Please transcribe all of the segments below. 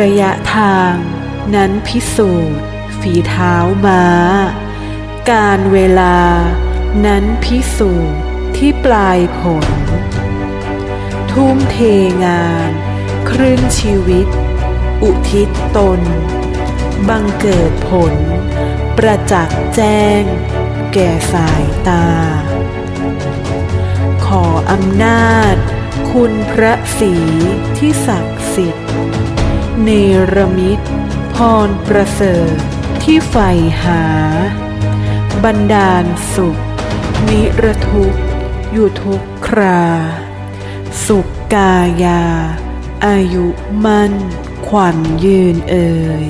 ระยะทางนั้นพิสูจน์ฝีเท้าม้า การเวลานั้นพิสูจน์ที่ปลายผล ทุ่มเทงาน ครึ่งชีวิต อุทิศตน บังเกิดผล ประจักษ์แจ้ง แก่สายตา ขออำนาจ คุณพระศรีที่ศักดิ์สิทธิ์ เนรมิต พรประเสริฐที่ใฝ่หา บันดาลสุข นิรทุกอยู่ทุกครา สุขกายา อายุมั่นขวัญยืนเอ่ย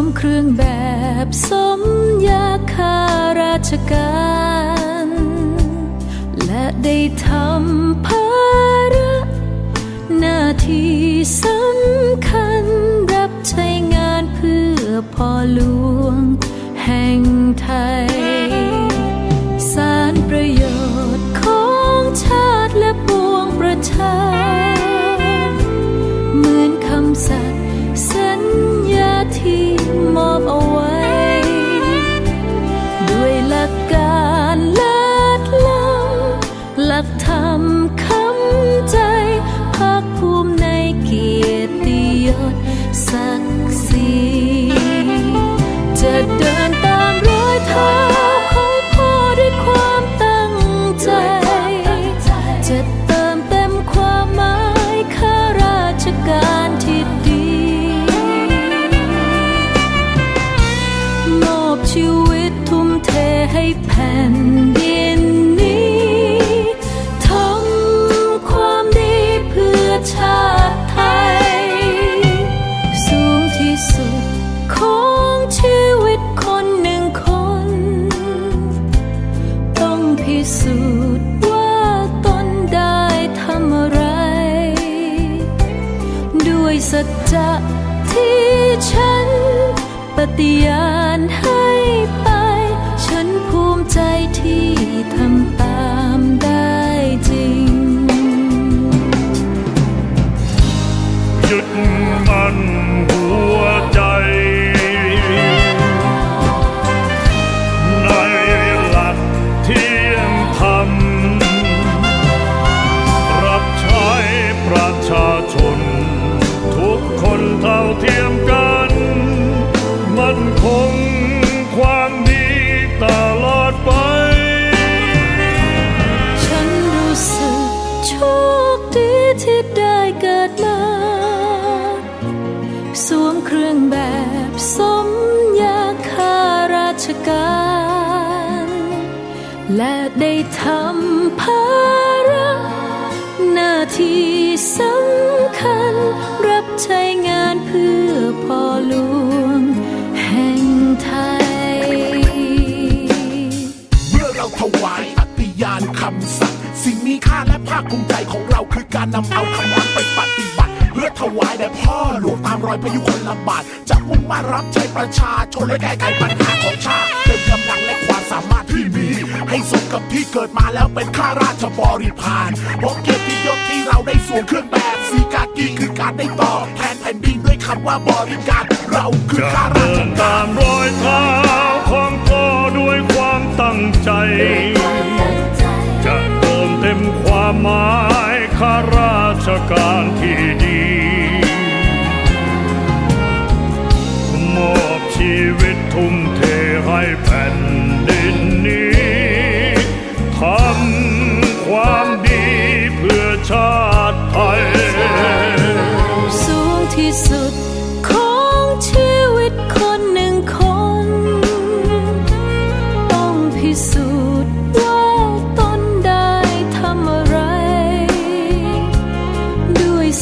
วมเครื่องแบบสมยาคาราชการ และได้ทำภาระหน้าที่สำคัญรับใช้งานเพื่อพ่อหลวงแห่งไทย ลักธรรมคำใจภาคภูมิในเกียรติยศสัก สูจน์ว่าตนได้ทำอะไร ด้วยสัจจะที่ฉันปฏิญาณให้ไป ฉันภูมิใจที่ทำตามได้จริงหยุดมันหัวใจ เท่าเทียมกัน มันคงความดีตลอดไป ฉันรู้สึกโชคดีที่ได้เกิดมา สวมเครื่องแบบสมยาคาราชการ และได้ทำภาระหน้าที่สำคัญ ใช้งานเพื่อพ่อหลวงแห่งไทย เมื่อเราถวายปฏิญาณคำสัตย์สิ่งมีค่าและภาคภูมิใจของเราคือการนำเอาคำนั้นไปปฏิบัติ เพื่อถวายแด่พ่อหลวงตามรอยพยุคลบาทจะมุ่งมารับใช้ประชาชนและแก้ไขปัญหาของชาติเต็มกำลังและ ให้สมกับที่เกิดมาแล้วเป็นข้าราชบริพารเพราะเกียรติยศที่เราได้สวมเครื่องแบบสีกากีคือการได้ตอบแทนแผ่นดินด้วยคำว่าบริการเราคือข้าราเดิชนกาตามรอยเท้าของพ่อด้วยความตั้งใจ จะเติมเต็มความหมายข้าราชการที่ดีมอบชีวิตทุ่มเทให้แผ่นดิน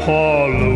Paul